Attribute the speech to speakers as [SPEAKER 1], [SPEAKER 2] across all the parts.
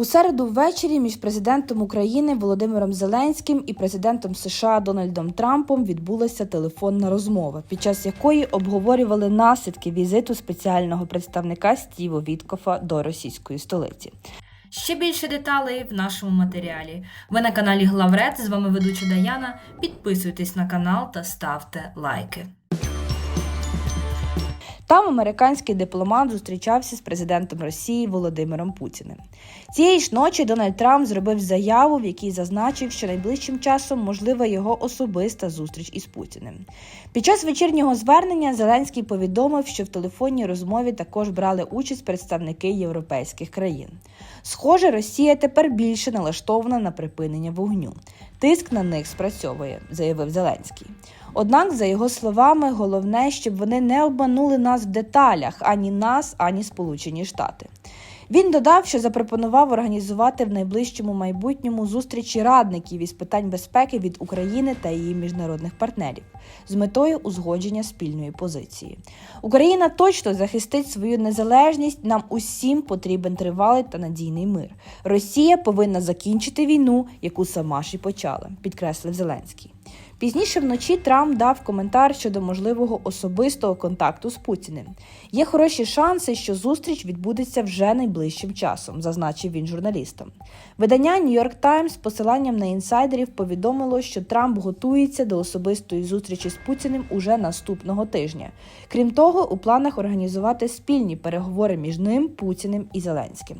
[SPEAKER 1] У середу ввечері між президентом України Володимиром Зеленським і президентом США Дональдом Трампом відбулася телефонна розмова, під час якої обговорювали наслідки візиту спеціального представника Стіво Віткофа до російської столиці. Ще більше деталей в нашому матеріалі. Ви на каналі Главред. З вами ведуча Даяна. Підписуйтесь на канал та ставте лайки. Там американський дипломат зустрічався з президентом Росії Володимиром Путіним. Цієї ж ночі Дональд Трамп зробив заяву, в якій зазначив, що найближчим часом можлива його особиста зустріч із Путіним. Під час вечірнього звернення Зеленський повідомив, що в телефонній розмові також брали участь представники європейських країн. Схоже, Росія тепер більше налаштована на припинення вогню. Тиск на них спрацьовує, заявив Зеленський. Однак, за його словами, головне, щоб вони не обманули нас в деталях ані нас, ані Сполучені Штати. Він додав, що запропонував організувати в найближчому майбутньому зустрічі радників із питань безпеки від України та її міжнародних партнерів з метою узгодження спільної позиції. Україна точно захистить свою незалежність. Нам усім потрібен тривалий та надійний мир. Росія повинна закінчити війну, яку сама ж і почала, підкреслив Зеленський. Пізніше вночі Трамп дав коментар щодо можливого особистого контакту з Путіним. Є хороші шанси, що зустріч відбудеться вже найближчим часом, зазначив він журналістам. Видання New York Times з посиланням на інсайдерів повідомило, що Трамп готується до особистої зустрічі з Путіним уже наступного тижня. Крім того, у планах організувати спільні переговори між ним, Путіним і Зеленським.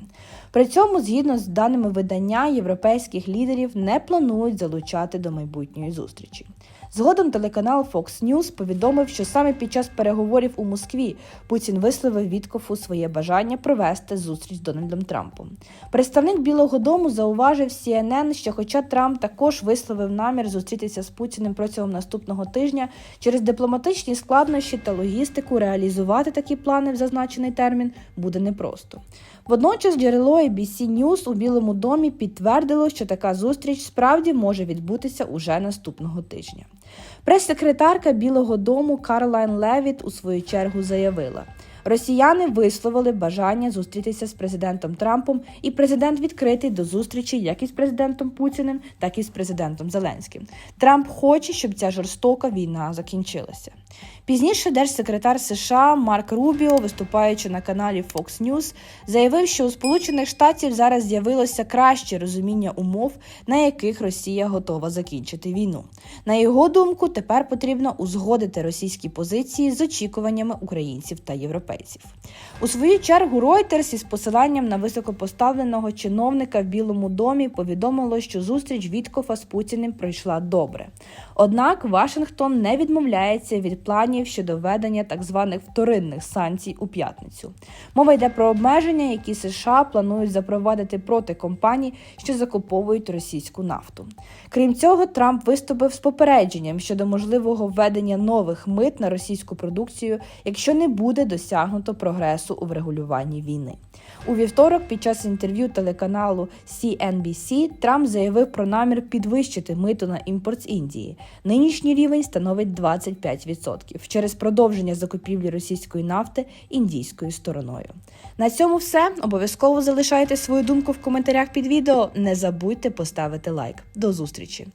[SPEAKER 1] При цьому, згідно з даними видання, європейських лідерів не планують залучати до майбутньої зустрічі. Згодом телеканал Fox News повідомив, що саме під час переговорів у Москві Путін висловив Віткофу своє бажання провести зустріч з Дональдом Трампом. Представник Білого Дому зауважив CNN, що, хоча Трамп також висловив намір зустрітися з Путіним протягом наступного тижня, через дипломатичні складнощі та логістику реалізувати такі плани в зазначений термін буде непросто. Водночас джерело ABC News у Білому домі підтвердило, що така зустріч справді може відбутися уже наступного тижня. Прес-секретарка Білого Дому Карлайн Левіт у свою чергу заявила. Росіяни висловили бажання зустрітися з президентом Трампом, і президент відкритий до зустрічі як із президентом Путіним, так і з президентом Зеленським. Трамп хоче, щоб ця жорстока війна закінчилася. Пізніше держсекретар США Марк Рубіо, виступаючи на каналі Fox News, заявив, що у Сполучених Штатів зараз з'явилося краще розуміння умов, на яких Росія готова закінчити війну. На його думку, тепер потрібно узгодити російські позиції з очікуваннями українців та європейців. У свою чергу Reuters із посиланням на високопоставленого чиновника в Білому домі повідомило, що зустріч Віткофа з Путіним пройшла добре. Однак Вашингтон не відмовляється від планів щодо введення так званих вторинних санкцій у п'ятницю. Мова йде про обмеження, які США планують запровадити проти компаній, що закуповують російську нафту. Крім цього, Трамп виступив з попередженням щодо можливого введення нових мит на російську продукцію, якщо не буде досягнуто прогресу у врегулюванні війни. У вівторок, під час інтерв'ю телеканалу CNBC, Трамп заявив про намір підвищити мито на імпорт з Індії. Нинішній рівень становить 25% через продовження закупівлі російської нафти індійською стороною. На цьому все. Обов'язково залишайте свою думку в коментарях під відео. Не забудьте поставити лайк. До зустрічі!